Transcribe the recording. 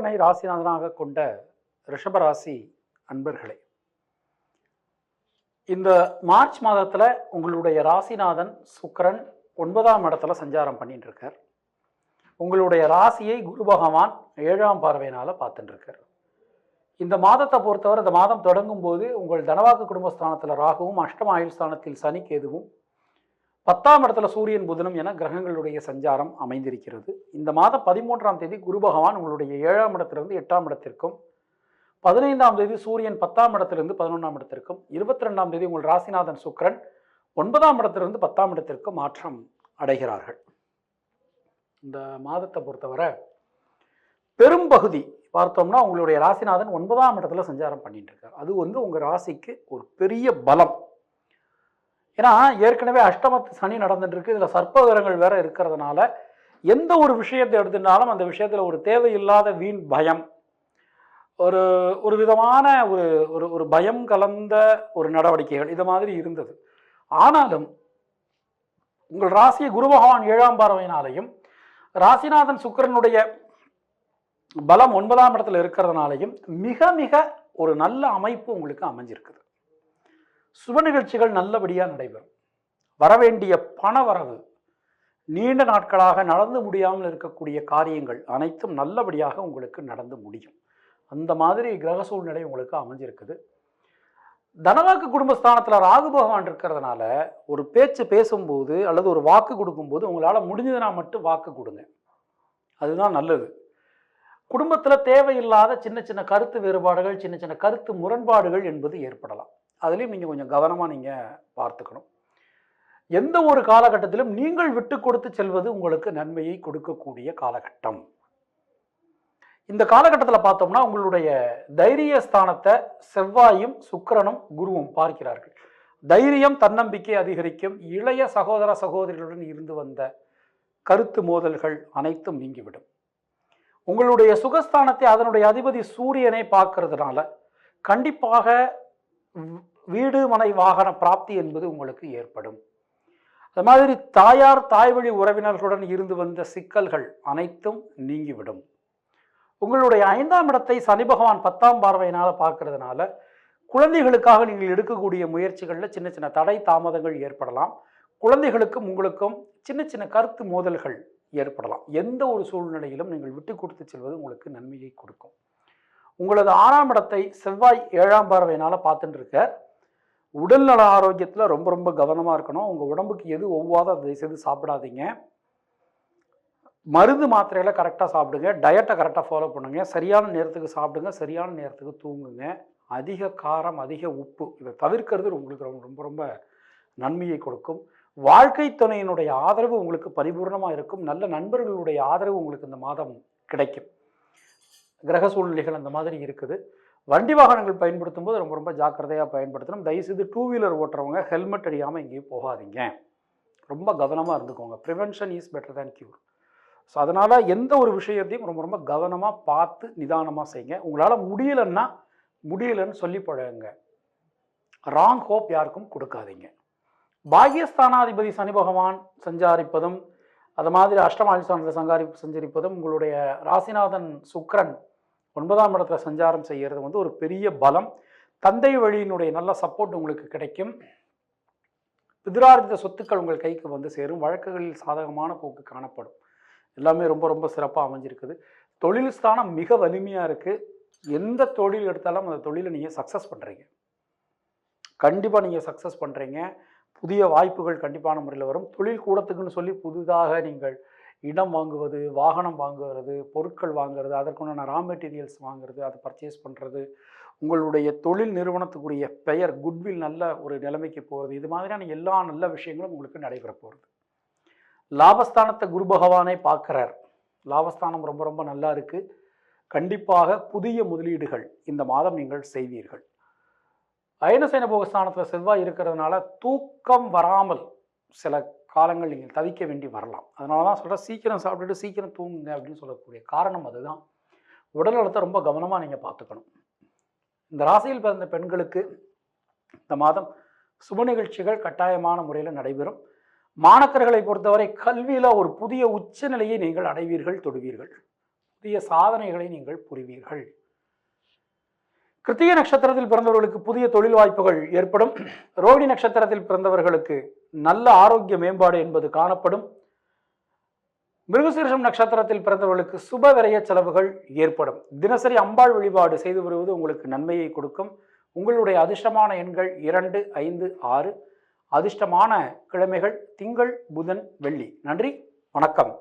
சந்திரனை ராசிநாதனாக கொண்ட ரிஷபராசி அன்பர்களே இந்த மார்ச் மாதத்துல உங்களுடைய ராசிநாதன் சுக்கிரன் ஒன்பதாம் இடத்துல சஞ்சாரம் பண்ணிட்டு இருக்கார் உங்களுடைய ராசியை குரு பகவான் ஏழாம் பார்வையினால பார்த்துட்டுருக்கார். இந்த மாதத்தை பொறுத்தவரை இந்த மாதம் தொடங்கும் போது உங்கள் தனவாக்கு குடும்பஸ்தானத்தில் ராகுவும் அஷ்டமாயுள் ஸ்தானத்தில் சனி கேதுவும் பத்தாம் இடத்துல சூரியன் புதனும் என கிரகங்களுடைய சஞ்சாரம் அமைந்திருக்கிறது. இந்த மாதம் பதிமூன்றாம் தேதி குரு பகவான் உங்களுடைய ஏழாம் இடத்திலிருந்து எட்டாம் இடத்திற்கும் பதினைந்தாம் தேதி சூரியன் பத்தாம் இடத்திலிருந்து பதினொன்றாம் இடத்திற்கும் இருபத்தி ரெண்டாம் தேதி உங்கள் ராசிநாதன் சுக்கிரன் ஒன்பதாம் இடத்திலிருந்து பத்தாம் இடத்திற்கு மாற்றம் அடைகிறார்கள். இந்த மாதத்தை பொறுத்தவரை பெரும்பகுதி பார்த்தோம்னா உங்களுடைய ராசிநாதன் ஒன்பதாம் இடத்துல சஞ்சாரம் பண்ணிட்டு இருக்கார். அது வந்து உங்கள் ராசிக்கு ஒரு பெரிய பலம். ஏன்னா ஏற்கனவே அஷ்டமத்து சனி நடந்துட்டு இருக்கு இதில் சர்ப்பகிரகங்கள் வேற இருக்கிறதுனால எந்த ஒரு விஷயத்தை எடுத்துட்டாலும் அந்த விஷயத்தில் ஒரு தேவையில்லாத வீண் பயம். ஒரு ஒரு விதமான ஒரு ஒரு ஒரு பயம் கலந்த ஒரு நடவடிக்கைகள் இது மாதிரி இருந்தது. ஆனாலும் உங்கள் ராசியை குரு பகவான் ஏழாம் பார்வையினாலையும் ராசிநாதன் சுக்கிரனுடைய பலம் ஒன்பதாம் இடத்துல இருக்கிறதுனாலையும் மிக மிக ஒரு நல்ல அமைப்பு உங்களுக்கு அமைஞ்சிருக்குது. சுப நிகழ்ச்சிகள் நல்லபடியாக நடைபெறும். வரவேண்டிய பணவரவு நீண்ட நாட்களாக நடந்து முடியாமல் இருக்கக்கூடிய காரியங்கள் அனைத்தும் நல்லபடியாக உங்களுக்கு நடந்து முடியும். அந்த மாதிரி கிரக சூழ்நிலை உங்களுக்கு அமைஞ்சிருக்குது. தனவாக்கு குடும்பஸ்தானத்தில் ராகு பகவான் இருக்கிறதுனால ஒரு பேச்சு பேசும்போது அல்லது ஒரு வாக்கு கொடுக்கும்போது உங்களால் முடிஞ்சதுனா மட்டும் வாக்கு கொடுங்க. அதுதான் நல்லது. குடும்பத்தில் தேவையில்லாத சின்ன சின்ன கருத்து வேறுபாடுகள் சின்ன சின்ன கருத்து முரண்பாடுகள் என்பது ஏற்படலாம். அதுலேயும் நீங்கள் கொஞ்சம் கவனமாக நீங்கள் பார்த்துக்கணும். எந்த ஒரு காலகட்டத்திலும் நீங்கள் விட்டு கொடுத்து செல்வது உங்களுக்கு நன்மையை கொடுக்கக்கூடிய காலகட்டம். இந்த காலகட்டத்தில் பார்த்தோம்னா உங்களுடைய தைரிய ஸ்தானத்தை செவ்வாயும் சுக்கிரனும் குருவும் பார்க்கிறார்கள். தைரியம் தன்னம்பிக்கை அதிகரிக்கும். இளைய சகோதர சகோதரிகளுடன் இருந்து வந்த கருத்து மோதல்கள் அனைத்தும் நீங்கிவிடும். உங்களுடைய சுகஸ்தானத்தை அதனுடைய அதிபதி சூரியனை பார்க்கறதுனால கண்டிப்பாக வீடு மனை வாகன பிராப்தி என்பது உங்களுக்கு ஏற்படும். அது மாதிரி தாயார் தாய்வழி உறவினர்களுடன் இருந்து வந்த சிக்கல்கள் அனைத்தும் நீங்கிவிடும். உங்களுடைய ஐந்தாம் இடத்தை சனி பகவான் பத்தாம் பார்வையினால் பார்க்கறதுனால குழந்தைகளுக்காக நீங்கள் எடுக்கக்கூடிய முயற்சிகளில் சின்ன சின்ன தடை தாமதங்கள் ஏற்படலாம். குழந்தைகளுக்கும் உங்களுக்கும் சின்ன சின்ன கருத்து மோதல்கள் ஏற்படலாம். எந்த ஒரு சூழ்நிலையிலும் நீங்கள் விட்டு கொடுத்து செல்வது உங்களுக்கு நன்மையை கொடுக்கும். உங்களது ஆறாம் இடத்தை செவ்வாய் ஏழாம் பார்வையினால் பார்த்துட்டு இருக்க உடல்நல ஆரோக்கியத்தில் ரொம்ப ரொம்ப கவனமாக இருக்கணும். உங்கள் உடம்புக்கு எது ஒவ்வாதோ அதை செய்து சாப்பிடாதீங்க. மருந்து மாத்திரைகளை கரெக்டாக சாப்பிடுங்க. டயட்டை கரெக்டாக ஃபாலோ பண்ணுங்க. சரியான நேரத்துக்கு சாப்பிடுங்க. சரியான நேரத்துக்கு தூங்குங்க. அதிக காரம் அதிக உப்பு இதை தவிர்க்கிறது உங்களுக்கு ரொம்ப ரொம்ப ரொம்ப நன்மையை கொடுக்கும். வாழ்க்கை துணையினுடைய ஆதரவு உங்களுக்கு பரிபூர்ணமாக இருக்கும். நல்ல நண்பர்களுடைய ஆதரவு உங்களுக்கு இந்த மாதம் கிடைக்கும். கிரக சூழ்நிலைகள் அந்த மாதிரி இருக்குது. வண்டி வாகனங்கள் பயன்படுத்தும் போது ரொம்ப ரொம்ப ஜாக்கிரதையாக பயன்படுத்தணும். தயவுசெய்து டூ வீலர் ஓட்டுறவங்க ஹெல்மெட் அடியாமல் எங்கேயும் போகாதீங்க. ரொம்ப கவனமாக இருந்துக்கோங்க. Prevention is better than cure so அதனால் எந்த ஒரு விஷயத்தையும் ரொம்ப ரொம்ப கவனமாக பார்த்து நிதானமாக செய்யுங்க. உங்களால் முடியலன்னா முடியலன்னு சொல்லி பழகுங்க ராங் ஹோப் யாருக்கும் கொடுக்காதீங்க. பாகியஸ்தானாதிபதி சனி பகவான் சஞ்சாரிப்பதும் அது மாதிரி அஷ்டமாதிஸ்தானத்தில் சங்காரி சஞ்சரிப்பதும் உங்களுடைய ராசிநாதன் சுக்ரன் ஒன்பதாம் இடத்துல சஞ்சாரம் செய்கிறது வந்து ஒரு பெரிய பலம். தந்தை வழியினுடைய நல்ல சப்போர்ட் உங்களுக்கு கிடைக்கும். பிதிரார்ஜித சொத்துக்கள் உங்கள் கைக்கு வந்து சேரும். வழக்குகளில் சாதகமான போக்கு காணப்படும். எல்லாமே ரொம்ப ரொம்ப சிறப்பாக அமைஞ்சிருக்குது. தொழில் ஸ்தானம் மிக வலிமையாக இருக்குது எந்த தொழில் எடுத்தாலும் அந்த தொழிலை நீங்கள் சக்ஸஸ் பண்ணுறீங்க கண்டிப்பாக நீங்கள் சக்ஸஸ் பண்ணுறீங்க புதிய வாய்ப்புகள் கண்டிப்பான முறையில் வரும். தொழில் கூடத்துக்குன்னு சொல்லி புதிதாக நீங்கள் இடம் வாங்குவது வாகனம் வாங்குறது பொருட்கள் வாங்குறது அதற்குண்டான ரா மெட்டீரியல்ஸ் வாங்குறது அதை பர்ச்சேஸ் பண்ணுறது உங்களுடைய தொழில் நிறுவனத்துக்குரிய பெயர் குட்வில் நல்ல ஒரு நிலைமைக்கு போகிறது இது மாதிரியான எல்லா நல்ல விஷயங்களும் உங்களுக்கு நடைபெற போகிறது லாபஸ்தானத்தை குரு பகவானே பார்க்குறார். லாபஸ்தானம் ரொம்ப ரொம்ப நல்லா இருக்குது கண்டிப்பாக புதிய முதலீடுகள் இந்த மாதம் நீங்கள் செய்வீர்கள். அயனசேன போகஸ்தானத்தில் செவ்வாய் இருக்கிறதுனால தூக்கம் வராமல் சில காலங்கள் நீங்கள் தவிக்க வேண்டி வரலாம். அதனால தான் சொல்கிறேன் சீக்கிரம் சாப்பிட்டுட்டு சீக்கிரம் தூங்குங்க அப்படின்னு சொல்லக்கூடிய காரணம் அதுதான். உடல் நலத்தை ரொம்ப கவனமாக நீங்கள் பார்த்துக்கணும். இந்த ராசியில் பிறந்த பெண்களுக்கு இந்த மாதம் சுப நிகழ்ச்சிகள் கட்டாயமான முறையில் நடைபெறும். மாணக்கர்களை பொறுத்தவரை கல்வியில் ஒரு புதிய உச்சநிலையை நீங்கள் அடைவீர்கள் தொடுவீர்கள். புதிய சாதனைகளை நீங்கள் புரிவீர்கள். கிருத்திகை நட்சத்திரத்தில் பிறந்தவர்களுக்கு புதிய தொழில் வாய்ப்புகள் ஏற்படும். ரோகிணி நட்சத்திரத்தில் பிறந்தவர்களுக்கு நல்ல ஆரோக்கிய மேம்பாடு என்பது காணப்படும். மிருகசீரிஷம் நட்சத்திரத்தில் பிறந்தவர்களுக்கு சுப விரைய செலவுகள் ஏற்படும். தினசரி அம்பாள் வழிபாடு செய்து வருவது உங்களுக்கு நன்மையை கொடுக்கும். உங்களுடைய அதிர்ஷ்டமான எண்கள் இரண்டு ஐந்து ஆறு. அதிர்ஷ்டமான கிழமைகள் திங்கள் புதன் வெள்ளி. நன்றி வணக்கம்.